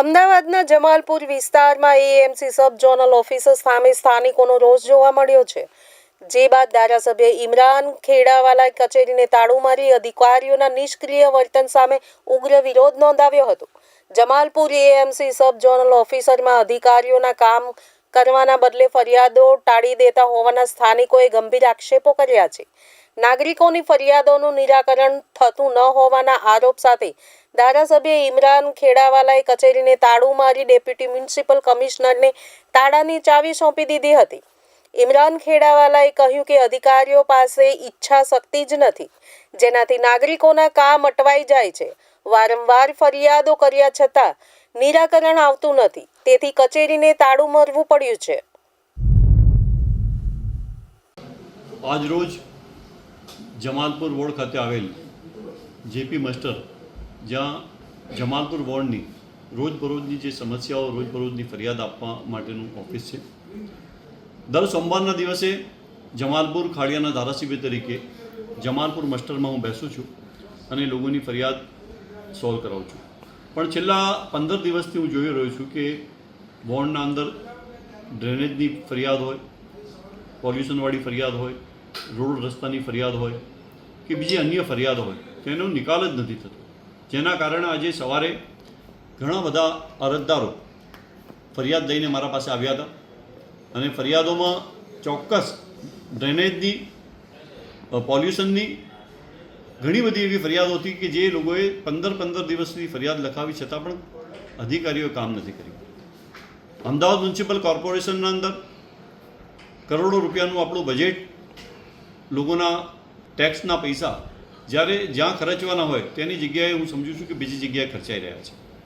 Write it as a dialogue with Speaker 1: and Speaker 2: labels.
Speaker 1: અમદાવાદના જમાલપુર વિસ્તારમાં AMC sub zonal officer સામે સ્થાનિકોનો રોષ જોવા મળ્યો છે. જે બાદ ધારાસભ્ય ઇમરાન ખેડાવાલાએ કચેરીને તાળું મારી અધિકારીઓના નિષ્ક્રિય વર્તન સામે ઉગ્ર વિરોધ નોંધાવ્યો હતો. જમાલપુર એએમસી સબ ઝોનલ ઓફિસરમાં અધિકારીઓના કામ કરવાના બદલે ફરિયાદો ટાળી દેતા હોવાના સ્થાનિકોએ ગંભીર આક્ષેપો કર્યા છે. નાગરિકોની ફરિયાદોનું નિરાકરણ થતું ન હોવાના આરોપ સાથે ધારાસભ્ય ઇમરાન ખેડાવાલાએ કચેરીને તાળું મારી ડેપ્યુટી મ્યુનિસિપલ કમિશનરને તાળાની ચાવી સોંપી દીધી હતી. ઇમરાન ખેડાવાલાએ કહ્યું કે અધિકારીઓ પાસે ઈચ્છા શક્તિ જ નથી, જેનાથી નાગરિકોના કામ અટવાઈ જાય છે. વારંવાર ફરિયાદો કર્યા છતાં નિરાકરણ આવતું નથી, તેથી કચેરીને તાળું મારવું પડ્યું છે.
Speaker 2: આજરોજ જમાલપુર વોર્ડ ખાતે આવેલ જેપી મસ્ટર, જ્યાં જમાલપુર વોર્ડની રોજબરોજની જે સમસ્યાઓ, રોજબરોજની ફરિયાદ આપવા માટેનું ઓફિસ છે. દર સોમવારના દિવસે જમાલપુર ખાડિયાના ધારાસભ્ય તરીકે જમાલપુર મસ્ટરમાં હું બેસું છું અને લોકોની ફરિયાદ સોલ્વ કરાવું છું. પણ છેલ્લા પંદર દિવસથી હું જોઈ રહ્યો છું કે વોર્ડના અંદર ડ્રેનેજની ફરિયાદ હોય, પોલ્યુશનવાળી ફરિયાદ હોય, રોડ રસ્તાની ફરિયાદ હોય કે બીજી અન્ય ફરિયાદ હોય તેનો નિકાલ જ નથી થતો. જેના કારણે આજે સવારે ઘણા બધા અરજદારો ફરિયાદ લઈને મારા પાસે આવ્યા હતા. અને ફરિયાદોમાં ચોક્કસ ડ્રેનેજની પોલ્યુશનની ઘણી બધી એવી ફરિયાદો હતી કે જે લોકોએ પંદર પંદર દિવસની ફરિયાદ લખાવી છતાં પણ અધિકારીઓએ કામ નથી કર્યું. અમદાવાદ મ્યુનિસિપલ કોર્પોરેશનના અંદર કરોડો રૂપિયાનું આપણું બજેટ લોકોના ટેક્સના પૈસા જ્યારે જ્યાં ખર્ચવાના હોય તેની જગ્યાએ હું સમજું છું કે બીજી જગ્યાએ ખર્ચાઈ રહ્યા છે.